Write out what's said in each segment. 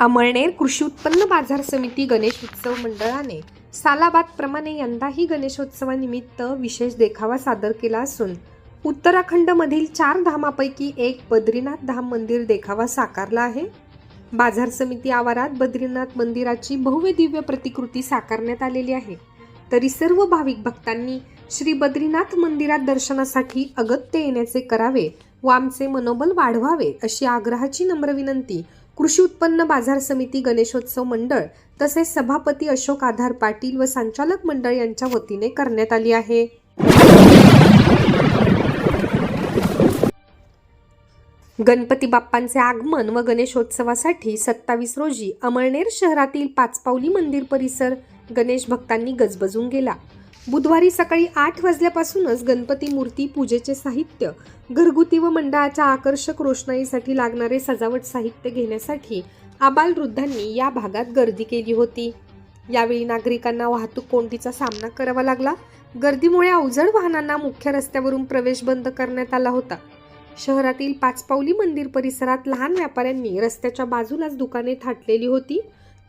अमळनेर कृषी उत्पन्न बाजार समिती गणेश उत्सव मंडळाने सालाबादप्रमाणे यंदाही गणेशोत्सवानिमित्त विशेष देखावा सादर केला असून उत्तराखंडमधील चार धामापैकी एक बद्रीनाथ धाम मंदिर देखावा साकारला आहे. बाजार समिती आवारात बद्रीनाथ मंदिराची भव्य दिव्य प्रतिकृती साकारण्यात आलेली आहे. तरी सर्व भाविक भक्तांनी श्री बद्रीनाथ मंदिरात दर्शनासाठी अगत्य येण्याचे करावे व आमचे मनोबल वाढवावे अशी आग्रहाची नम्र विनंती कृषी उत्पन्न बाजार समिती गणेशोत्सव मंडळ तसेच सभापती अशोक आधार पाटील व संचालक मंडळ यांच्या वतीने करण्यात आली आहे. गणपती बाप्पांचे आगमन व गणेशोत्सवासाठी सत्तावीस रोजी अमळनेर शहरातील पाचपावली मंदिर परिसर गणेश भक्तांनी गजबजून गेला. बुधवारी सकाळी आठ वाजल्यापासूनच गणपती मूर्ती पूजेचे साहित्य घरगुती व मंडळाच्या आकर्षक रोषणाईसाठी लागणारे सजावट साहित्य घेण्यासाठी आबाल वृद्धांनी या भागात गर्दी केली होती. यावेळी नागरिकांना वाहतूक कोंडीचा सामना करावा लागला. गर्दीमुळे अवजड वाहनांना मुख्य रस्त्यावरून प्रवेश बंद करण्यात आला होता. शहरातील पाचपावली मंदिर परिसरात लहान व्यापाऱ्यांनी रस्त्याच्या बाजूलाच दुकाने थाटलेली होती.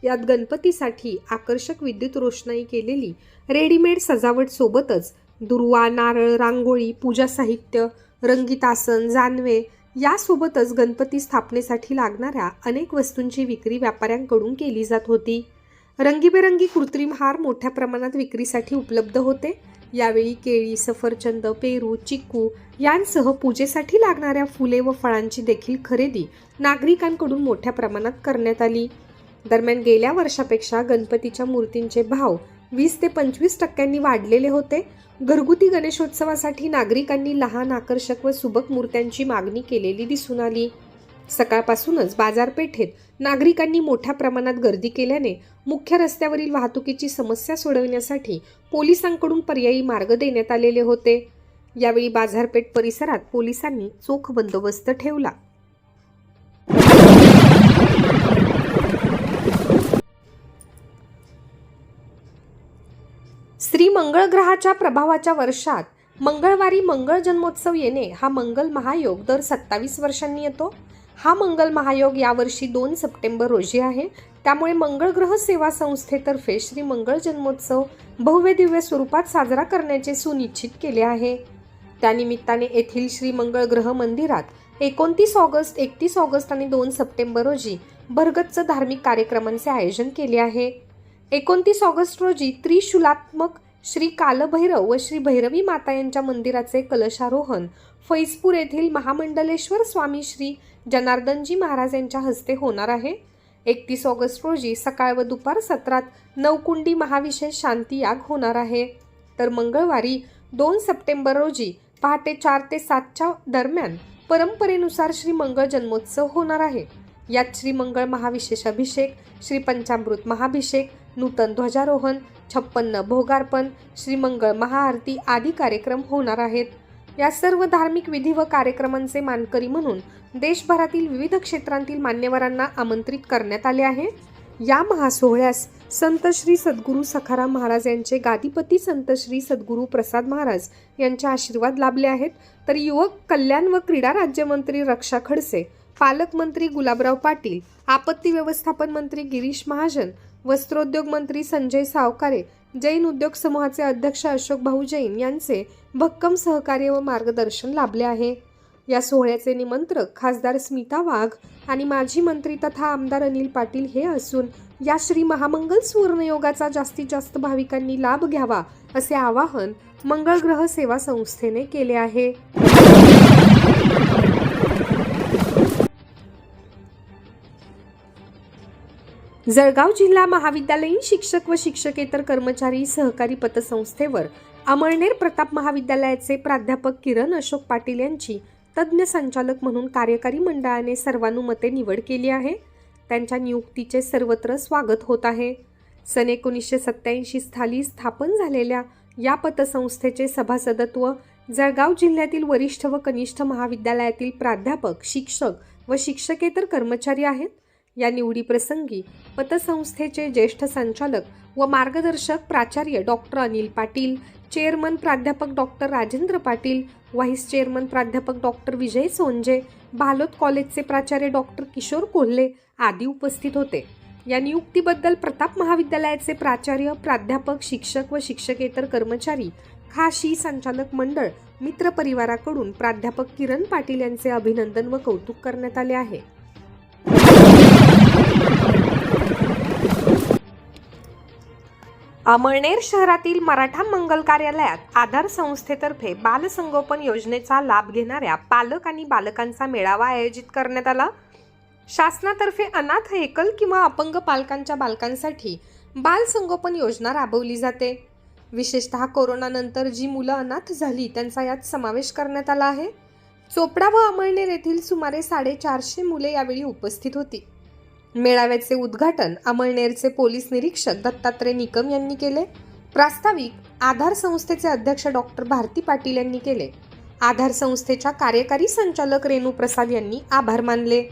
यात गणपतीसाठी आकर्षक विद्युत रोषणाई केलेली रेडीमेड सजावट सोबतच दुर्वा नारळ रांगोळी पूजा साहित्य रंगीतासन जानवे यासोबतच गणपती स्थापनेसाठी लागणाऱ्या अनेक वस्तूंची विक्री व्यापाऱ्यांकडून केली जात होती. रंगीबेरंगी कृत्रिम हार मोठ्या प्रमाणात विक्रीसाठी उपलब्ध होते. यावेळी केळी सफरचंद पेरू चिक्कू यांसह पूजेसाठी लागणाऱ्या फुले व फळांची देखील खरेदी नागरिकांकडून मोठ्या प्रमाणात करण्यात आली. दरम्यान गेल्या वर्षापेक्षा गणपतीच्या मूर्तींचे भाव वीस ते पंचवीस टक्क्यांनी वाढलेले होते. घरगुती गणेशोत्सवासाठी नागरिकांनी लहान आकर्षक व सुबक मूर्त्यांची मागणी केलेली दिसून आली. सकाळपासूनच बाजारपेठेत नागरिकांनी मोठ्या प्रमाणात गर्दी केल्याने मुख्य रस्त्यावरील वाहतुकीची समस्या सोडवण्यासाठी पोलिसांकडून पर्यायी मार्ग देण्यात आलेले होते. यावेळी बाजारपेठ परिसरात पोलिसांनी चोख बंदोबस्त ठेवला. मंगळ ग्रहाच्या प्रभावाच्या वर्षात मंगळवारी मंगळ जन्मोत्सव येणे हा मंगल महायोग दर सत्तावीस वर्षांनी येतो. हा मंगल महायोग यावर्षी दोन सप्टेंबर रोजी आहे. त्यामुळे मंगळ ग्रह सेवा संस्थेतर्फे श्री मंगळ जन्मोत्सव भव्य दिव्य स्वरूपात साजरा करण्याचे सुनिश्चित केले आहे. त्यानिमित्ताने येथील श्री मंगळ ग्रह मंदिरात एकोणतीस ऑगस्ट एकतीस ऑगस्ट आणि दोन सप्टेंबर रोजी भरगच्च धार्मिक कार्यक्रमांचे आयोजन केले आहे. एकोणतीस ऑगस्ट रोजी त्रिशूलात्मक श्री कालभैरव व श्री भैरवी माता यांच्या मंदिराचे कलशारोहण फैजपूर येथील महामंडलेश्वर स्वामी श्री जनार्दनजी महाराज यांच्या हस्ते होणार आहे. एकतीस ऑगस्ट रोजी सकाळ व दुपार सत्रात नवकुंडी महाविशेष शांती याग होणार आहे. तर मंगळवारी दोन सप्टेंबर रोजी पहाटे चार ते सातच्या दरम्यान परंपरेनुसार श्री मंगळ जन्मोत्सव होणार आहे. यात श्रीमंगळ महाविशेषाभिषेक महाविशेष अभिषेक श्री पंचामृत महाभिषेक नूतन ध्वजारोहण छप्पन्न भोगार्पण श्रीमंगळ महाआरती आदी कार्यक्रम होणार आहेत. या सर्व धार्मिक विधी व कार्यक्रमांचे मानकरी म्हणून देशभरातील विविध क्षेत्रांतील मान्यवरांना आमंत्रित करण्यात आले आहे. या महासोहळ्यास संत श्री सद्गुरू सखाराम महाराज यांचे गादीपती संत श्री सद्गुरू प्रसाद महाराज यांचे आशीर्वाद लाभले आहेत. तर युवक कल्याण व क्रीडा राज्यमंत्री रक्षा खडसे पालकमंत्री गुलाबराव पाटील आपत्ती व्यवस्थापन मंत्री गिरीश महाजन वस्त्रोद्योग मंत्री संजय सावकारे जैन उद्योग समूहाचे अध्यक्ष अशोक भाऊ जैन यांचे भक्कम सहकार्य व मार्गदर्शन लाभले आहे. या सोहळ्याचे निमंत्रक खासदार स्मिता वाघ आणि माजी मंत्री तथा आमदार अनिल पाटील हे असून या श्री महामंगल सुवर्णयोगाचा जास्तीत जास्त भाविकांनी लाभ घ्यावा असे आवाहन मंगळ ग्रह सेवा संस्थेने केले आहे. जळगाव जिल्हा महाविद्यालयीन शिक्षक व शिक्षकेतर कर्मचारी सहकारी पतसंस्थेवर अमळनेर प्रताप महाविद्यालयाचे प्राध्यापक किरण अशोक पाटील यांची तज्ज्ञ संचालक म्हणून कार्यकारी मंडळाने सर्वानुमते निवड केली आहे. त्यांच्या नियुक्तीचे सर्वत्र स्वागत होत आहे. सन एकोणीसशे सत्याऐंशी साली स्थापन झालेल्या या पतसंस्थेचे सभासदत्व जळगाव जिल्ह्यातील वरिष्ठ व कनिष्ठ महाविद्यालयातील प्राध्यापक शिक्षक व शिक्षकेतर कर्मचारी आहेत. या निवडीप्रसंगी पतसंस्थेचे ज्येष्ठ संचालक व मार्गदर्शक प्राचार्य डॉक्टर अनिल पाटील चेअरमन प्राध्यापक doctor Rajendra Patil vice chairman प्राध्यापक डॉक्टर विजय सोंजे भालोत कॉलेजचे प्राचार्य डॉक्टर किशोर कोल्हे आदी उपस्थित होते. या नियुक्तीबद्दल प्रताप महाविद्यालयाचे प्राचार्य प्राध्यापक शिक्षक व शिक्षकेतर कर्मचारी खाशी संचालक मंडळ मित्रपरिवाराकडून प्राध्यापक किरण पाटील यांचे अभिनंदन व कौतुक करण्यात आले आहे. अमळनेर शहरातील मराठा मंगल कार्यालयात आधार संस्थेतर्फे बालसंगोपन योजनेचा लाभ घेणाऱ्या पालक आणि बालकांचा मेळावा आयोजित करण्यात आला. शासनातर्फे अनाथ एकल किंवा अपंग पालकांच्या बालकांसाठी बालसंगोपन योजना राबवली जाते. विशेषतः कोरोनानंतर जी मुलं अनाथ झाली त्यांचा यात समावेश करण्यात आला आहे. चोपडा व अमळनेर येथील सुमारे साडेचारशे मुले यावेळी उपस्थित होती. मेळाव्याचे उद्घाटन अमळनेरचे पोलीस निरीक्षक दत्तात्रय निकम यांनी केले. प्रास्ताविक आधार संस्थेचे अध्यक्ष डॉक्टर भारती पाटील यांनी केले. आधार संस्थेच्या कार्यकारी संचालक रेणू प्रसाद यांनी आभार मानले.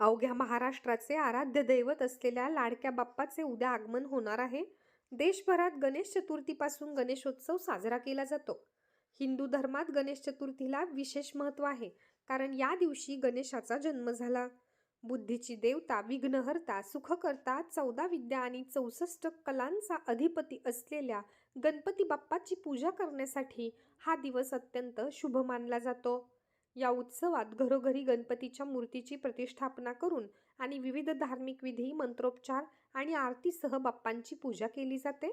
अवघ्या महाराष्ट्राचे आराध्य दैवत असलेल्या लाडक्या बाप्पाचे उद्या आगमन होणार आहे. देशभरात गणेश चतुर्थीपासून गणेशोत्सव साजरा केला जातो. हिंदू धर्मात गणेश चतुर्थीला विशेष महत्त्व आहे कारण या दिवशी गणेशाचा जन्म झाला. बुद्धीची देवता विघ्नहर्ता सुखकर्ता चौदा विद्या आणि चौसष्ट कलांचा अधिपती असलेल्या गणपती बाप्पाची पूजा करण्यासाठी हा दिवस अत्यंत शुभ मानला जातो. या उत्सवात घरोघरी गणपतीच्या मूर्तीची प्रतिष्ठापना करून आणि विविध धार्मिक विधी मंत्रोपचार आणि आरतीसह बाप्पांची पूजा केली जाते.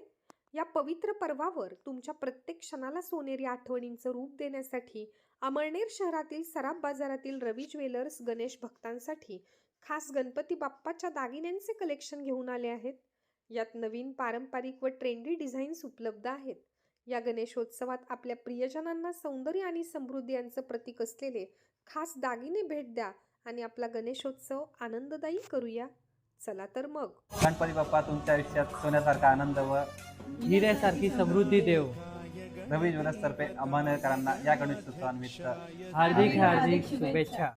या पवित्र पर्वावर तुमच्या प्रत्येक क्षणाला सोनेरी आठवणींचं रूप देण्यासाठी अमळनेर शहरातील सराफ बाजारातील रवी ज्वेलर्स गणेश भक्तांसाठी खास गणपती बाप्पाच्या दागिन्यांचे कलेक्शन घेऊन आले आहेत. यात नवीन पारंपरिक व ट्रेंडी डिझाईन्स उपलब्ध आहेत. या गणेशोत्सवात आपल्या प्रियजनांना सौंदर्य आणि समृद्धी यांचं प्रतीक असलेले खास दागिने भेट द्या आणि आपला गणेशोत्सव आनंददायी करूया. चला तर मग. गणपती बाप्पा तुमच्या आयुष्यात सोन्यासारखा आनंद व हिऱ्यासारखी समृद्धी देव. रवी ज्वेलर्सतर्फे अंबानेरकरांना या गणेशोत्सवानिमित्त हार्दिक हार्दिक शुभेच्छा.